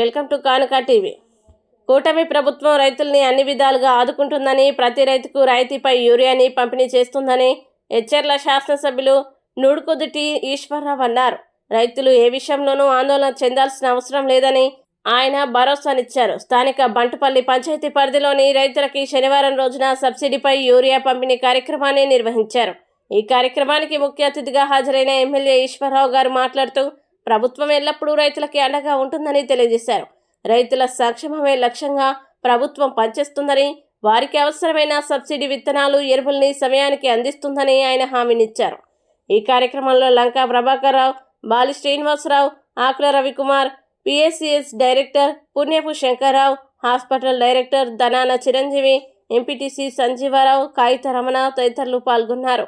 Welcome to కానుక TV. కూటమి ప్రభుత్వం రైతుల్ని అన్ని విధాలుగా ఆదుకుంటుందని ప్రతి రైతుకు రాయితీపై యూరియాని పంపిణీ చేస్తుందని హెచ్ఎర్ల శాసనసభ్యులు నుడుకుదుటి ఈశ్వరరావు అన్నారు. రైతులు ఏ విషయంలోనూ ఆందోళన చెందాల్సిన అవసరం లేదని ఆయన భరోసానిచ్చారు. స్థానిక బంటుపల్లి పంచాయతీ పరిధిలోని రైతులకి శనివారం రోజున సబ్సిడీపై యూరియా పంపిణీ కార్యక్రమాన్ని నిర్వహించారు. ఈ కార్యక్రమానికి ముఖ్య అతిథిగా హాజరైన ఎమ్మెల్యే ఈశ్వరరావు గారు మాట్లాడుతూ ప్రభుత్వం ఎల్లప్పుడూ రైతులకి అండగా ఉంటుందని తెలియజేశారు. రైతుల సంక్షేమమే లక్ష్యంగా ప్రభుత్వం పనిచేస్తుందని వారికి అవసరమైన సబ్సిడీ విత్తనాలు ఎరువుల్ని సమయానికి అందిస్తుందని ఆయన హామీనిచ్చారు. ఈ కార్యక్రమంలో Lanka Prabhakar Rao Bali Srinivasarao Akula Ravikumar PSCS director Punyapu Shankarrao hospital director Dhanana Chiranjeevi MPTC Sanjeevarao Kagitha Ramana తదితరులు పాల్గొన్నారు.